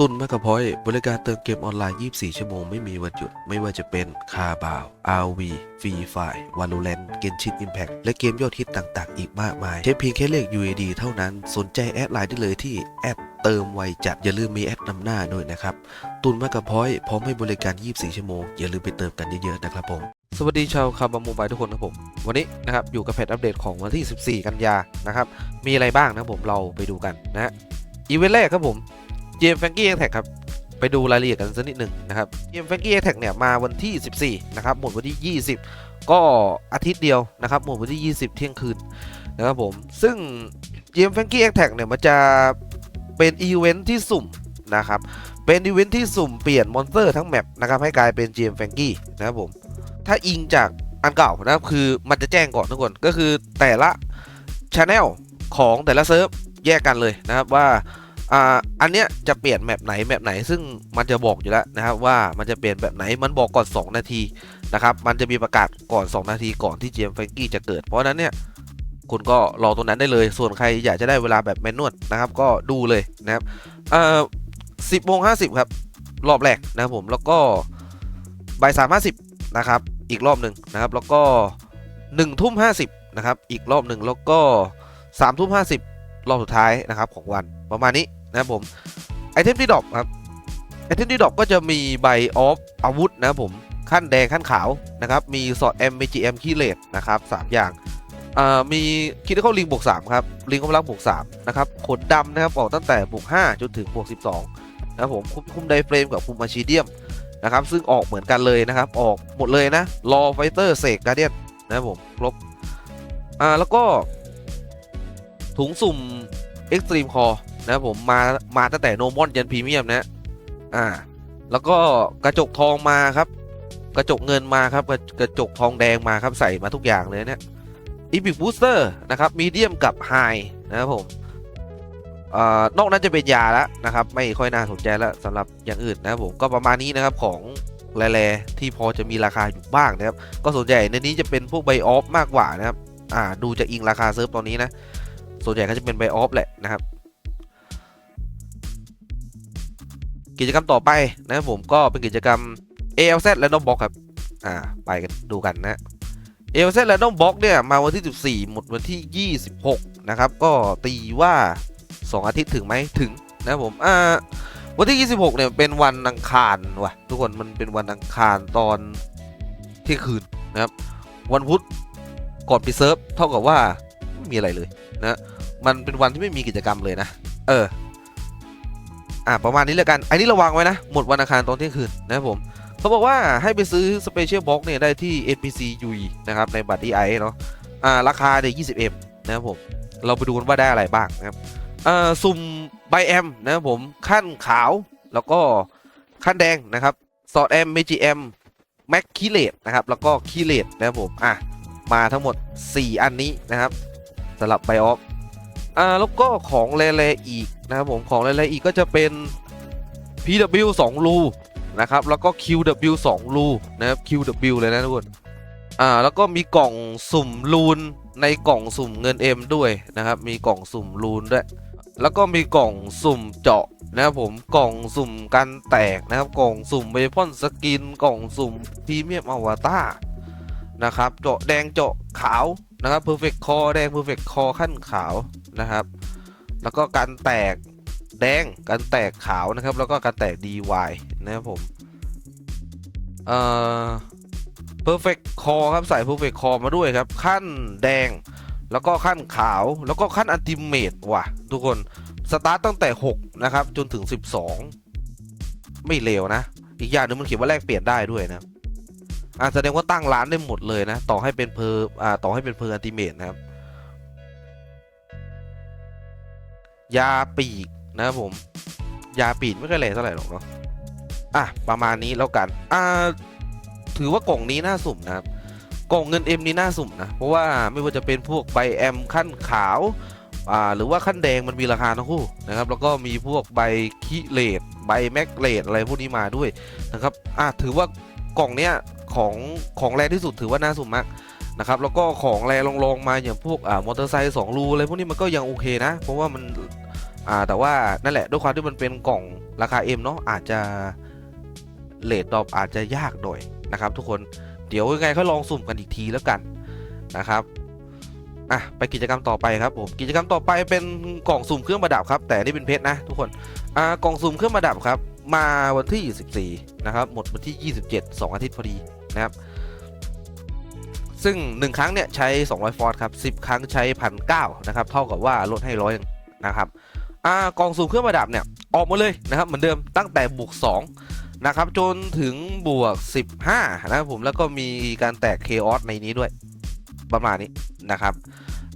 ตุนแมกกะพอยบริการเติมเกมออนไลน์ 24 ชั่วโมงไม่มีวันหยุด ไม่ว่าจะเป็นคาบาว RV ฟรีไฟ Valorant เกนชิน Impact และเกมยอดฮิตต่างๆ อีกมากมายใช้เพียงแค่เลข UAD เท่านั้น สนใจแอดไลน์ได้เลยที่แอดเติมไวจัด อย่าลืมมีแอดนำหน้าด้วยนะครับ ตุนแมกกะพอยพร้อมให้บริการ 24 ชั่วโมง อย่าลืมไปเติมกันเยอะๆนะครับผมสวัสดีชาวคาบามูบายทุกคนครับผม วันนี้นะครับอยู่กับแพทอัปเดตของวันที่ 14 กันยานะครับมีอะไรบ้างนะผมเราไปดูกันนะอีเวนต์แรกครับผม เจมแฟงกี้แอกแท็กครับ ไปดูรายละเอียดกันสักนิดหนึ่งนะครับเกมแฟงกี้แอกแท็กเนี่ยมาวันที่ 14 นะครับ หมดวันที่ 20 ก็อาทิตย์เดียวนะครับ หมดวันที่ 20 เที่ยงคืนนะครับผม ซึ่งเกมแฟงกี้แอกแท็กเนี่ยมันจะเป็นอีเวนท์ที่สุ่มนะครับ เป็นอีเวนท์ที่สุ่มเปลี่ยนมอนสเตอร์ทั้งแมปนะครับให้กลายเป็นเจมแฟงกี้นะครับผม ถ้าอิงจากอันเก่านะครับคือมันจะแจ้งก่อนทุกคนก็คือแต่ละช anel ของแต่ละเซิร์ฟแยกกันเลยนะครับว่า อ่าอันเนี้ยจะเปลี่ยนแมปไหนแมปไหนซึ่งมันจะบอกอยู่แล้วนะครับว่ามันจะเปลี่ยนแบบไหนมันบอกก่อน 2 นาทีนะครับมันจะมีประกาศก่อน 2 นาทีก่อนที่เจมส์แฟงกี้จะเกิด เพราะฉะนั้นเนี่ยคุณก็รอตรงนั้นได้เลย ส่วนใครอยากจะได้เวลาแบบแมนนวลนะครับก็ดูเลยนะครับเอ่อสิบโมงห้าสิบครับ รอบแรกนะครับผมแล้วก็บ่ายสามห้าสิบนะครับอีกรอบหนึ่งนะครับแล้วก็หนึ่งทุ่มห้าสิบนะครับอีกรอบหนึ่งแล้วก็สามทุ่มห้าสิบรอบสุดท้ายนะครับของวันประมาณนี้ นะครับผมไอเทมที่ดรอปครับไอเทมที่ดรอปก็จะมีใบออฟอาวุธนะครับผมขั้นแดงขั้นขาวนะครับมีสอด M MGM คีเลตนะครับสามอย่างมีคิดเข้าลิงบวก3ครับลิงกำลังบวก3นะครับขนดำนะครับออกตั้งแต่บวก5จนถึงบวก12นะครับผมคุมคุมไดเฟรมกับคุมมาชีเดียมนะครับซึ่งออกเหมือนกันเลยนะครับ ออกหมดเลยนะรอไฟเตอร์เสกการเดียนนะครับผมครบอ่าแล้วก็ถุงสุ่ม Extreme Core นะครับผมมามาตั้งแต่โนมอนยันพรีเมียมนะอ่า แล้วก็กระจกทองมาครับ กระจกเงินมาครับกระกระจกทองแดงมาครับใส่มาทุกอย่างเลยเนี่ยอีพิกบูสเตอร์นะครับมีเดียมกับไฮนะครับผมอ่านอกนั้นจะเป็นยาแล้วนะครับ ไม่ค่อยน่าสนใจแล้วสำหรับอย่างอื่นนะครับผมก็ประมาณนี้นะครับของแรๆที่พอจะมีราคาอยู่บ้างนะครับ ก็ส่วนใหญ่ในนี้จะเป็นพวกไบออฟมากกว่านะครับ อ่าดูจากอิงราคาเซิร์ฟตอนนี้นะ ส่วนใหญ่ก็จะเป็นไบออฟแหละนะครับ กิจกรรมต่อไปนะครับผมก็เป็นกิจกรรม ALZ Random Box ครับ อ่า ไปกันดูกันนะ ALZ Random Box เนี่ย มาวันที่ 14 หมดวันที่ 26 นะครับ ก็ตีว่า 2 อาทิตย์ถึงไหมถึงนะครับผม อ่า วันที่ 26 เนี่ย เป็นวันอังคารว่ะ ทุกคนมันเป็นวันอังคารตอนเที่ยงคืนนะครับ วันพุธก่อนไปเซิร์ฟเท่ากับว่าไม่มีอะไรเลยนะ มันเป็นวันที่ไม่มีกิจกรรมเลยนะ เออ อะประมาณนี้แล้วกัน อันนี้ระวังไว้นะ หมดวันอังคารตอนเที่ยงคืนนะครับผมเขาบอกว่าให้ไปซื้อ Special Box เนี่ยได้ที่ NPC UI นะครับในบัตร DI เนาะอ่าราคาเนี่ย 20M นะครับผม เราไปดูกันว่าได้อะไรบ้างนะครับอ่าสุ่มใบแอมนะครับผมขั้นขาวแล้วก็ขั้นแดงนะครับสอดแอม MGM แม็กคิเลตนะครับแล้วก็คิเลตนะครับผมอะมาทั้งหมด 4 อันนี้นะครับสำหรับไบออฟอ่าแล้วก็ของแร่ๆอีก นะครับผมของแร่ๆอีกก็จะเป็น PW 2รูนะครับแล้วก็ QW 2รูนะครับ QW เลยนะทุกคนอ่าแล้วก็มีกล่องสุ่มรูนในกล่องสุ่มเงิน M ด้วยนะครับ มีกล่องสุ่มรูนด้วยแล้วก็มีกล่องสุ่มเจาะนะครับผมกล่องสุ่มกันแตกนะครับ กล่องสุ่มเวพอนสกินกล่องสุ่มพรีเมียมอวตารนะครับเจาะแดงเจาะขาวนะครับ perfect core แดง perfect core ขั้นขาวนะครับ แล้วก็การแตกแดง การแตกขาวนะครับ แล้วก็การแตก dy นะครับผมเอ่อ perfect core ครับ ใส่ perfect core มาด้วยครับ ขั้นแดง แล้วก็ขั้นขาว แล้วก็ขั้น ultimate ว่ะ ทุกคน สตาร์ตตั้งแต่ 6 นะครับ จนถึง 12 ไม่เลวนะ อีกอย่างหนึงมันเขียนว่าแลกเปลี่ยนได้ด้วยนะอ่าแสดงว่าตั้งร้านได้หมดเลยนะ ต่อให้เป็นเพอร์อ่าต่อให้เป็นเพอร์อันติเมตนะครับ ยาปีกนะครับผม ยาปีกไม่ค่อยแรงเท่าไหร่หรอกเนาะอะประมาณนี้แล้วกันอ่าถือว่ากล่องนี้น่าสุ่มนะครับกล่องเงินเอ็มนี้น่าสุ่มนะเพราะว่าไม่ว่าจะเป็นพวกใบแอมขั้นขาวอ่าหรือว่าขั้นแดงมันมีราคาทั้งคู่นะครับ แล้วก็มีพวกใบคิเลตใบแมกเลตอะไรพวกนี้มาด้วยนะครับอะถือว่ากล่องเนี้ยของของแรงที่สุดถือว่าน่าสุ่มมาก นะครับแล้วก็ของแรงลองๆมาอย่างพวกอ่ามอเตอร์ไซค์สองรูอะไรพวกนี้มันก็ยังโอเคนะ เพราะว่ามันอ่าแต่ว่านั่นแหละด้วยความที่มันเป็นกล่องราคา M เนาะอาจจะเลทดรอปอาจจะยากหน่อยนะครับ ทุกคนเดี๋ยวยังไงก็ลองสุ่มกันอีกทีแล้วกันนะครับอะไปกิจกรรมต่อไปครับผมกิจกรรมต่อไปเป็นกล่องสุ่มเครื่องประดับครับ แต่นี่เป็นเพชรนะทุกคนอ่ากล่องสุ่มเครื่องประดับครับ มาวันที่14นะครับ หมดวันที่ 27 2 อาทิตย์พอดีนะครับ ซึ่ง 1 ครั้งเนี่ยใช้ 200 ฟอร์ครับ 10 ครั้งใช้1,900นะครับ เท่ากับว่าลดให้ร้อยนะครับอ่ากองสุ่มเครื่องประดับเนี่ยออกมาเลยนะครับเหมือนเดิมตั้งแต่บวก2นะครับจนถึงบวก 15 นะครับผมแล้วก็มีการแตกเคออสในนี้ด้วย ประมาณนี้นะครับ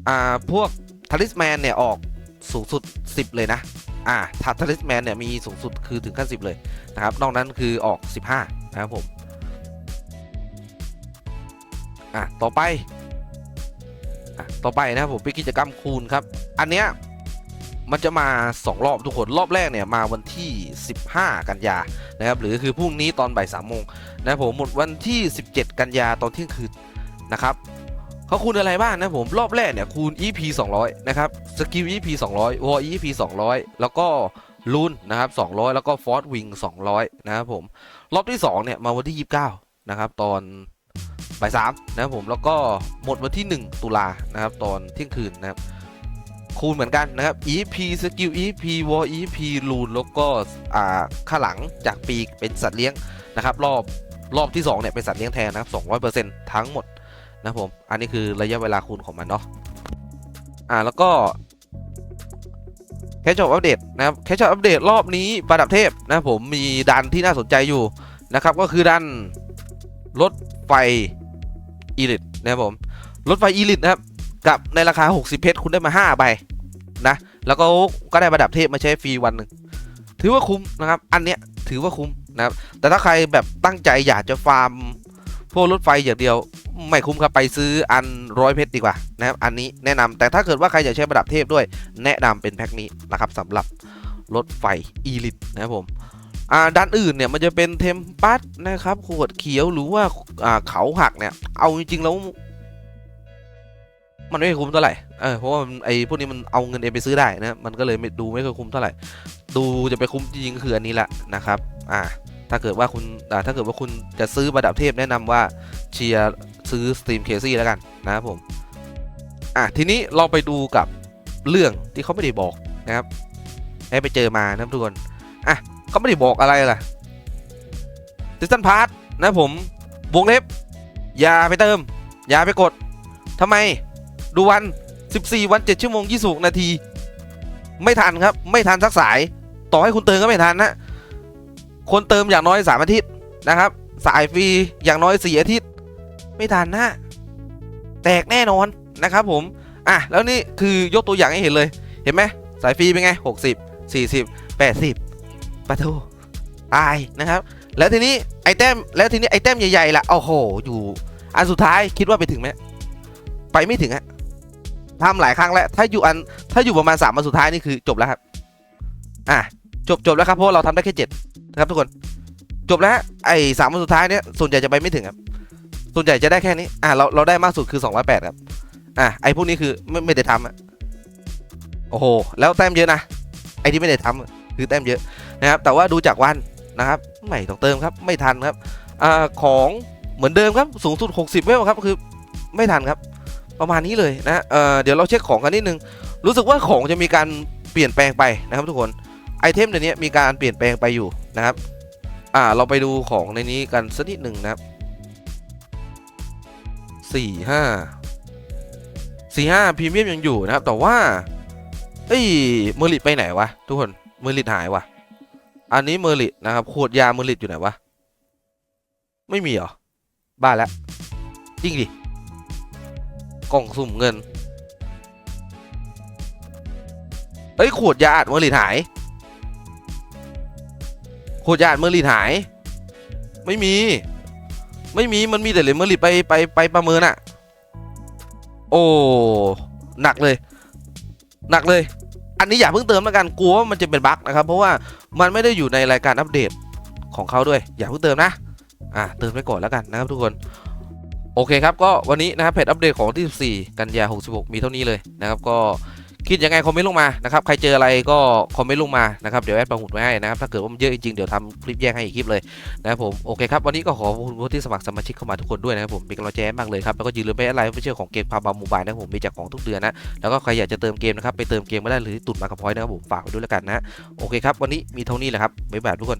อ่าพวกทาริสแมนเนี่ยออกสูงสุด 10 เลยนะอ่าทัทลิสแมนเนี่ยมีสูงสุดคือถึงขั้น 10 เลยนะครับนอกนั้นคือออก 15 นะครับผม อะต่อไปอะต่อไปนะครับผมเป็นกิจกรรมคูณครับ อันเนี้ยมันจะมา 2 รอบทุกคน รอบแรกเนี่ยมาวันที่ 15 กันยานะครับ หรือคือพรุ่งนี้ตอนบ่าย3โมงนะครับผมหมดวันที่ 17 กันยาตอนเที่ยงคืนนะครับเขาคูณอะไรบ้างนะผมรอบแรกเนี่ยคูณ EP 200 นะครับสกิล EP 200วอ EP 200 แล้วก็ลูนนะครับ200 แล้วก็ฟอร์ w วิง200 นะครับผม รอบที่ 2 เนี่ย มาวันที่ 29 นะครับ ตอน บ่าย3นะครับผมแล้วก็หมดวันที่ 1 ตุลานะครับตอนเที่ยงคืนนะครับคูณเหมือนกันนะครับ EP สกิล EP วอ EP ลูนแล้วก็อ่าข้าหลังจากปีกเป็นสัตว์เลี้ยงนะครับรอบรอบที่2เนี่ยเป็นสัตว์เลี้ยงแทนนะครับ200%ทั้งหมดนะผมอันนี้คือระยะเวลาคูณของมันเนาะอ่าแล้วก็แคชชอปอัปเดตนะครับแคชชอปอัปเดตรอบนี้ประดับเทพนะผมมีดันที่น่าสนใจอยู่นะครับก็คือดันรถไฟ อีลิตนะครับผมรถไฟอีลิตนะครับกับในราคา 60 เพชรคุณได้มา 5 ใบนะ แล้วก็ก็ได้ประดับเทพมาใช้ฟรีวันหนึ่งถือว่าคุ้มนะครับ อันเนี้ยถือว่าคุ้มนะครับ แต่ถ้าใครแบบตั้งใจอยากจะฟาร์มพวกรถไฟอย่างเดียว ไม่คุ้มครับไปซื้ออันร้อยเพชรดีกว่านะครับ อันนี้แนะนำแต่ถ้าเกิดว่าใครอยากใช้ประดับเทพด้วย แนะนำเป็นแพ็คนี้นะครับสำหรับรถไฟอีลิตนะครับผม อ่าด้านอื่นเนี่ยมันจะเป็นเทมปัสนะครับขวดเขียวหรือว่าอ่าเขาหักเนี่ย เอาจริงๆแล้วมันไม่คุ้มเท่าไหร่ เออ เพราะว่าไอ้พวกนี้มันเอาเงินเองไปซื้อได้นะ มันก็เลยไม่ดูไม่ค่อยคุ้มเท่าไหร่ ดูจะไปคุ้มจริงๆก็คืออันนี้แหละนะครับ อ่า ถ้าเกิดว่าคุณ อ่า ถ้าเกิดว่าคุณจะซื้อประดับเทพแนะนำว่าเชียร์ซื้อสตรีมเคซี่แล้วกันนะครับผม อะทีนี้เราไปดูกับเรื่องที่เขาไม่ได้บอกนะครับให้ไปเจอมานะทุกคน อะ เขาไม่ได้บอกอะไรล่ะซิสตันพาร์ทนะผมวงเล็บ อย่าไปเติม อย่าไปกดทำไมดูวัน 14 วัน 7 ชั่วโมง20นาที ไม่ทันครับ ไม่ทันสักสาย ต่อให้คุณเติมก็ไม่ทันนะ คนเติมอย่างน้อย 3 อาทิตย์นะครับ สายฟรีอย่างน้อย 4 อาทิตย์ ไม่ทันนะ แตกแน่นอนนะครับผม อะ แล้วนี่คือยกตัวอย่างให้เห็นเลย เห็นไหมสายฟรีเป็นไง 60 40 80 ปะโทตายนะครับ แล้วทีนี้ไอแต้มแล้วทีนี้ไอแต้มใหญ่ๆล่ะโอ้โห อยู่อันสุดท้ายคิดว่าไปถึงไหมไปไม่ถึงอะทำหลายครั้งแล้ว ถ้าอยู่อันถ้าอยู่ประมาณสามอันสุดท้ายนี่คือจบแล้วครับอะจบจบแล้วครับเพราะเราทำได้แค่เจ็ดนะครับทุกคนจบแล้วไอ้สามวันสุดท้ายเนี่ยส่วนใหญ่จะไปไม่ถึงครับ ส่วนใหญ่จะได้แค่นี้อะเราเราได้มากสุดคือ208ครับอะไอ้พวกนี้คือไม่ไม่ได้ทำอะโอ้โหแล้วแต้มเยอะนะไอ้ที่ไม่ได้ทำคือแต้มเยอะ นะครับแต่ว่าดูจากวันนะครับไม่ต้องเติมครับไม่ทันครับอของเหมือนเดิมครับสูงสุด 60เวลครับคือไม่ทันครับประมาณนี้เลยนะเเดี๋ยวเราเช็คของกันนิดนึง รู้สึกว่าของจะมีการเปลี่ยนแปลงไปนะครับทุกคนไอเทมเดี๋ยวนี้มีการเปลี่ยนแปลงไปอยู่นะครับอ่าเราไปดูของในนี้กันสักนิดหนึ่งนะครับสี่ห้าสี่ห้าพรีเมียมยังอยู่นะครับแต่ว่าเอ้ยเมอริตไปไหนวะทุกคนเมอริตหายวะ อันนี้เมอริตนะครับขวดยาเมอริตอยู่ไหนวะ ไม่มีเหรอ บ้าแล้วจริงดิ กล่องสุ่มเงินเอ้ยขวดยาอัดเมอริตหาย ขวดยาอัดเมอริตหาย ไม่มี ไม่มีมันมีแต่เหรียญเมอริตไปไปไปประเมินอะโอ้ หนักเลย หนักเลย อันนี้อย่าเพิ่งเติมแล้วกันกลัวว่ามันจะเป็นบั๊กนะครับ เพราะว่ามันไม่ได้อยู่ในรายการอัปเดตของเขาด้วย อย่าเพิ่งเติมนะอะเติมไปก่อนแล้วกันนะครับทุกคนโอเคครับก็วันนี้นะครับเพจอัปเดตของที่ 14 กันยา 66 มีเท่านี้เลยนะครับก็ คิดยังไงคอมเมนต์ลงมานะครับใครเจออะไรก็คอมเมนต์ลงมานะครับเดี๋ยวแอดปังหุดไว้ให้นะครับถ้าเกิดว่ามันเยอะจริงๆเดี๋ยวทำคลิปแยกให้อีกคลิปเลยนะครับผมโอเคครับวันนี้ก็ขอบคุณผู้ที่สมัครสมาชิกเข้ามาทุกคนด้วยนะครับผมเป็นกำลังใจมากเลยครับแล้วก็อย่าลืมไปแอดไลน์เชื่อของเกมพาบามูบายนะครับผมมีแจกของทุกเดือนนะแล้วก็ใครอยากจะเติมเกมนะครับไปเติมเกมมาได้หรือตุนมากับพอยต์นะครับผมฝากไว้ด้วยแล้วกันนะโอเคครับวันนี้มีเท่านี้แหละครับบ๊ายบายทุกคน